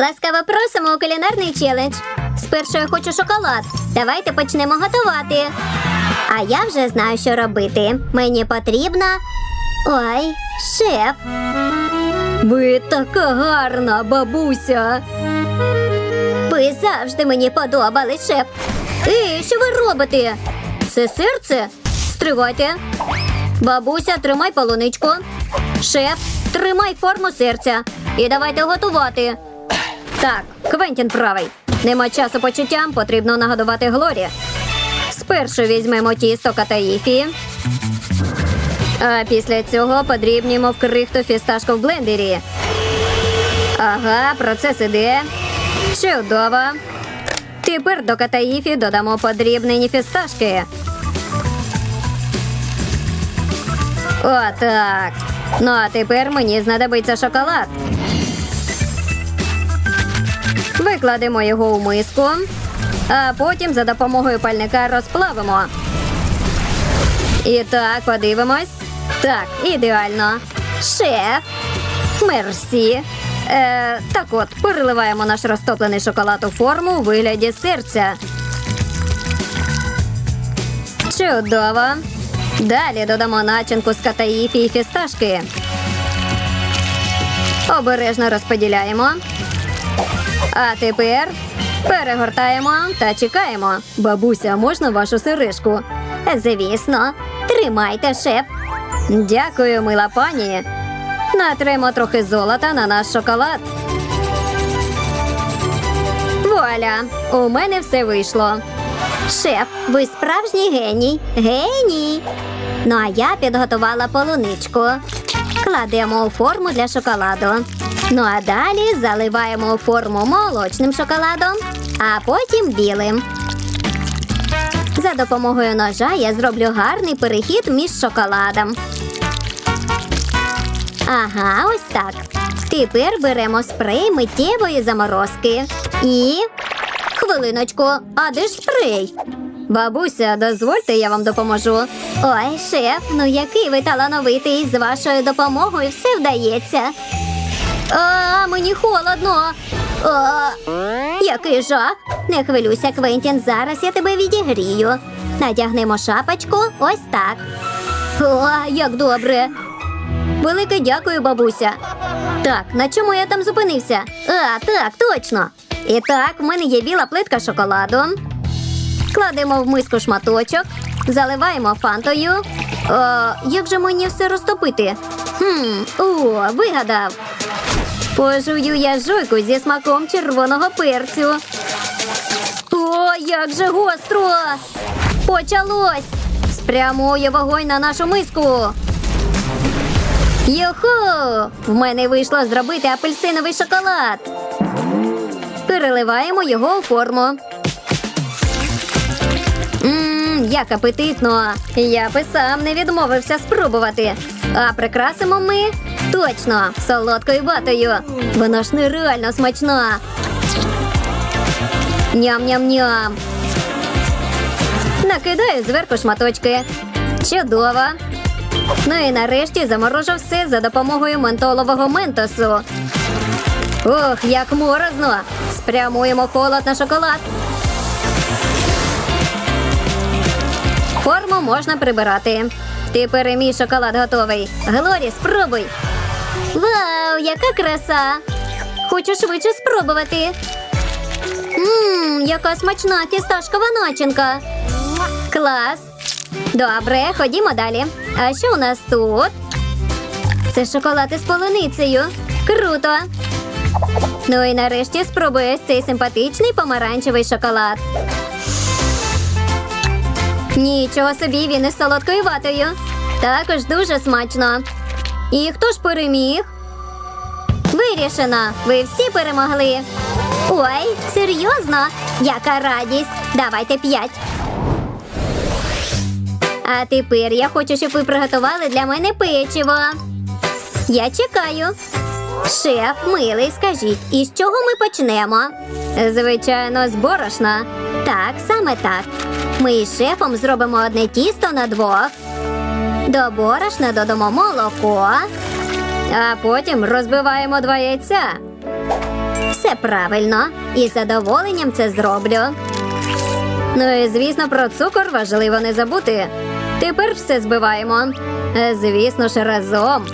Ласкаво просимо у кулінарний челендж. Спершу я хочу шоколад. Давайте почнемо готувати. А я вже знаю, що робити. Мені потрібна. Ой, шеф. Ви така гарна, бабуся. Ви завжди мені подобались, шеф. Ей, що ви робите? Це серце? Стривайте. Бабуся, тримай полуничку. Шеф, тримай форму серця. І давайте готувати. Так, Квентін правий. Нема часу почуттям, потрібно нагодувати Глорі. Спершу візьмемо тісто катаїфі. А після цього подрібнімо в крихту фісташку в блендері. Ага, процес іде. Чудово. Тепер до катаїфі додамо подрібнені фісташки. Отак. Ну а тепер мені знадобиться шоколад. Викладемо його у миску, а потім за допомогою пальника розплавимо. І так, подивимось. Так, ідеально. Шеф. Мерсі. Е, так от, переливаємо наш розтоплений шоколад у форму у вигляді серця. Чудово. Далі додамо начинку з катаїфі і фісташки. Обережно розподіляємо. А тепер перегортаємо та чекаємо. Бабуся, можна вашу сережку? Звісно, тримайте, шеф. Дякую, мила пані. Натремо трохи золота на наш шоколад. Вуаля, у мене все вийшло. Шеф, ви справжній геній. Геній. Ну а я підготувала полуничку. Кладемо у форму для шоколаду. Ну а далі заливаємо форму молочним шоколадом, а потім білим. За допомогою ножа я зроблю гарний перехід між шоколадом. Ага, ось так. Тепер беремо спрей миттєвої заморозки. І. Хвилиночку, а де ж спрей? Бабуся, дозвольте, я вам допоможу. Ой, шеф, ну який ви талановитий, з вашою допомогою все вдається. А, мені холодно. А, який жах. Не хвилюйся, Квентін, зараз я тебе відігрію. Надягнемо шапочку ось так. О, як добре. Велике дякую, бабуся. Так, на чому я там зупинився? А, так, точно. І так, в мене є біла плитка шоколаду. Кладемо в миску шматочок, заливаємо фантою. О, як же мені все розтопити? Хм, о, вигадав. Пожую я жуйку зі смаком червоного перцю. О, як же гостро! Почалось! Спрямує вогонь на нашу миску. Йоху! В мене вийшло зробити апельсиновий шоколад. Переливаємо його у форму. Ммм, як апетитно! Я би сам не відмовився спробувати. А прикрасимо ми точно солодкою ватою. Вона ж нереально смачна. Ням-ням-ням. Накидаю зверху шматочки. Чудово. Ну і нарешті заморожу все за допомогою ментолового ментосу. Ох, як морозно! Спрямуємо холод на шоколад. Форму можна прибирати. Тепер і шоколад готовий. Глорі, спробуй. Вау, яка краса! Хочу швидше спробувати. Ммм, яка смачна фісташкова начинка. Клас. Добре, ходімо далі. А що у нас тут? Це шоколад із полуницею. Круто. Ну і нарешті спробую цей симпатичний помаранчевий шоколад. Нічого собі він із солодкою ватою. Також дуже смачно. І хто ж переміг? Вирішено. Ви всі перемогли. Ой, серйозно? Яка радість. Давайте п'ять. А тепер я хочу, щоб ви приготували для мене печиво. Я чекаю. Шеф, милий, скажіть, із чого ми почнемо? Звичайно, з борошна. Так, саме так. Ми із шефом зробимо одне тісто на двох. До борошна додамо молоко, а потім розбиваємо два яйця. Все правильно. І з задоволенням це зроблю. Ну і звісно, про цукор важливо не забути. Тепер все збиваємо. Е, Звісно ж, разом.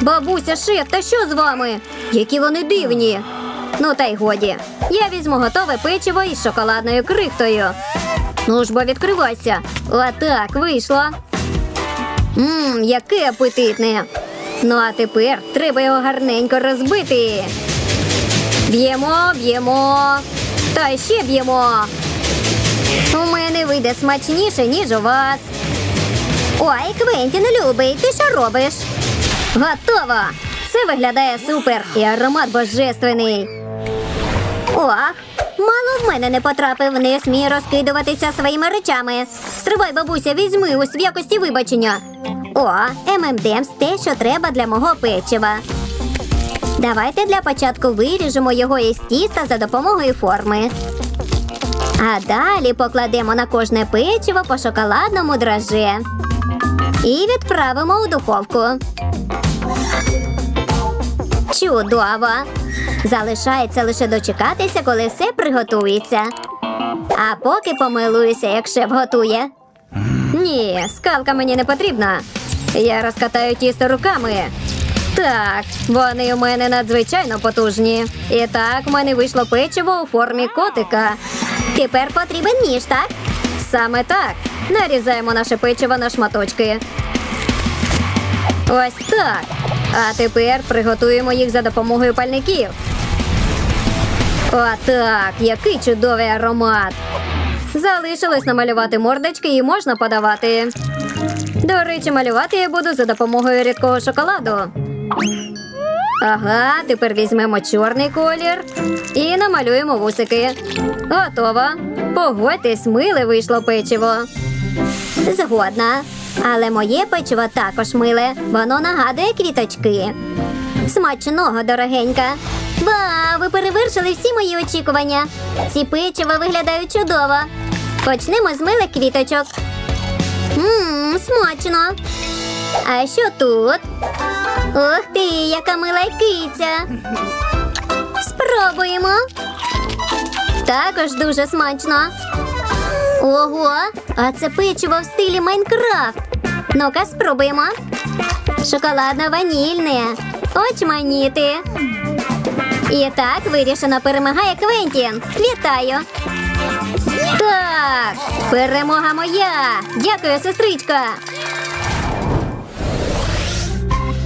Бабуся, шеф, та що з вами? Які вони дивні. Ну та й годі. Я візьму готове печиво із шоколадною крихтою. Ну ж бо відкривайся. Отак вийшло. Мм, яке апетитне. Ну а тепер треба його гарненько розбити. Б'ємо, б'ємо. Та ще б'ємо. У мене вийде смачніше, ніж у вас. Ой, Квентін любий, ти що робиш? Готово! Це виглядає супер і аромат божественний. Ох, мало в мене не потрапив, не смій розкидуватися своїми речами. Стривай, бабуся, візьми ось в якості вибачення. О, ММДМС те, що треба для мого печива. Давайте для початку виріжемо його із тіста за допомогою форми. А далі покладемо на кожне печиво по шоколадному драже. І відправимо у духовку. Чудово! Залишається лише дочекатися, коли все приготується. А поки помилуюся, як шеф готує. Ні, скалка мені не потрібна. Я розкатаю тісто руками. Так, вони у мене надзвичайно потужні. І так, в мене вийшло печиво у формі котика. Тепер потрібен ніж, так? Саме так. Нарізаємо наше печиво на шматочки. Ось так. А тепер приготуємо їх за допомогою пальників. Отак, який чудовий аромат. Залишилось намалювати мордочки і можна подавати. До речі, малювати я буду за допомогою рідкого шоколаду. Ага, тепер візьмемо чорний колір і намалюємо вусики. Готово. Погодьтесь, миле вийшло печиво. Згодна. Але моє печиво також миле. Воно нагадує квіточки. Смачного, дорогенька. Вау, ви перевершили всі мої очікування. Ці печива виглядають чудово. Почнемо з милих квіточок. Ммм, смачно. А що тут? Ух ти, яка мила киця. Спробуємо. Також дуже смачно. Ого, а це печиво в стилі Майнкрафт. Ну-ка, спробуємо. Шоколадно-ванільне. Очманіти. І так вирішено перемагає Квентін. Вітаю. Так, перемога моя. Дякую, сестричка.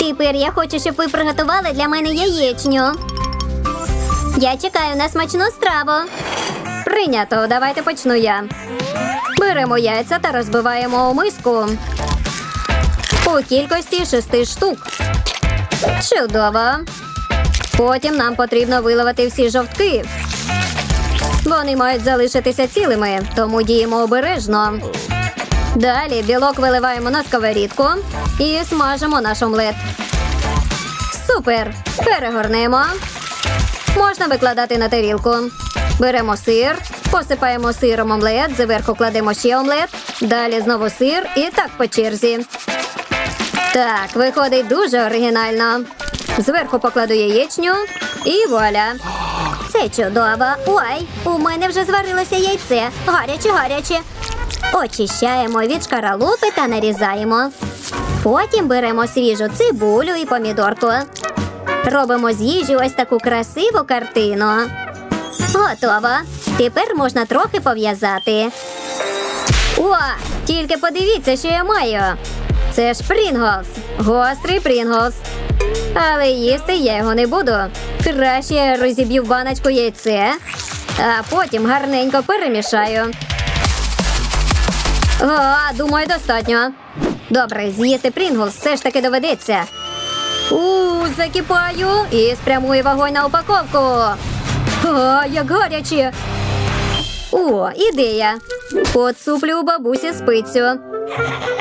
Тепер я хочу, щоб ви приготували для мене яєчню. Я чекаю на смачну страву. Прийнято, давайте почну я. Беремо яйця та розбиваємо у миску. У кількості шести штук. Чудово. Потім нам потрібно виловити всі жовтки. Вони мають залишитися цілими, тому діємо обережно. Далі білок виливаємо на сковорідку і смажимо наш омлет. Супер! Перегорнемо. Можна викладати на тарілку. Беремо сир, посипаємо сиром омлет, зверху кладемо ще омлет, далі знову сир і так по черзі. Так, виходить дуже оригінально. Зверху покладу яєчню і вуаля. Це чудово. Ой, у мене вже зварилося яйце. Гаряче, гаряче. Очищаємо від шкаралупи та нарізаємо. Потім беремо свіжу цибулю і помідорку. Робимо з їжі ось таку красиву картину. Готово. Тепер можна трохи пов'язати. О, тільки подивіться, що я маю. Це ж Прінглс. Гострий Прінглс. Але їсти я його не буду. Краще я розіб'ю баночку яйце, а потім гарненько перемішаю. А, думаю, достатньо. Добре, з'їсти Прінглс все ж таки доведеться. У, закипаю і спрямую вогонь на упаковку. О, як гаряче. О, ідея. Поцуплю у бабусі спицю.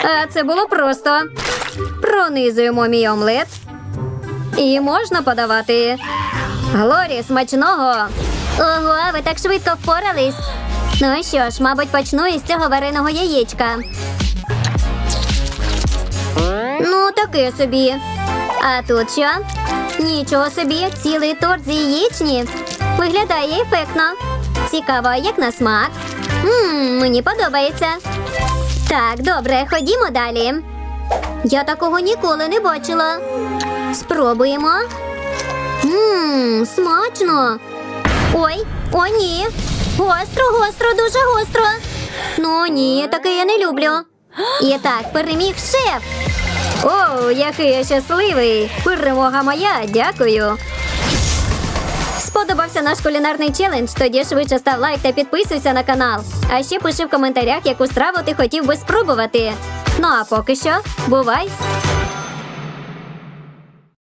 А це було просто. Пронизуємо мій омлет. І можна подавати. Глорі, смачного. Ого, ви так швидко впорались. Ну що ж, мабуть, почну із цього вареного яєчка. Ну, таке собі. А тут що? Нічого собі, цілий торт з яєчні. Виглядає ефектно. Цікаво, як на смак? Ммм, мені подобається. Так, добре, ходімо далі. Я такого ніколи не бачила. Спробуємо. Ммм, смачно. Ой, о, ні. Гостро, гостро, дуже гостро. Ну ні, таке я не люблю. І так, переміг шеф. О, який я щасливий! Перемога моя, дякую. Сподобався наш кулінарний челендж? Тоді швидше став лайк та підписуйся на канал. А ще пиши в коментарях, яку страву ти хотів би спробувати. Ну а поки що, бувай!